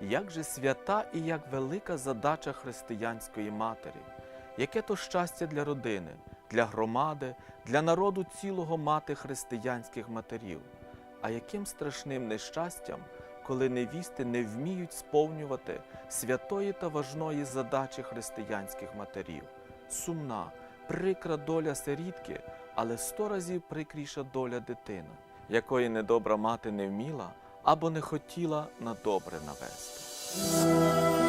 Як же свята і як велика задача християнської матері, яке то щастя для родини, для громади, для народу цілого мати християнських матерів, а яким страшним нещастям, коли невісти не вміють сповнювати святої та важної задачі християнських матерів. Сумна, прикра доля сирітки, але сто разів прикріша доля дитини, якої недобра мати не вміла або не хотіла на добре навести.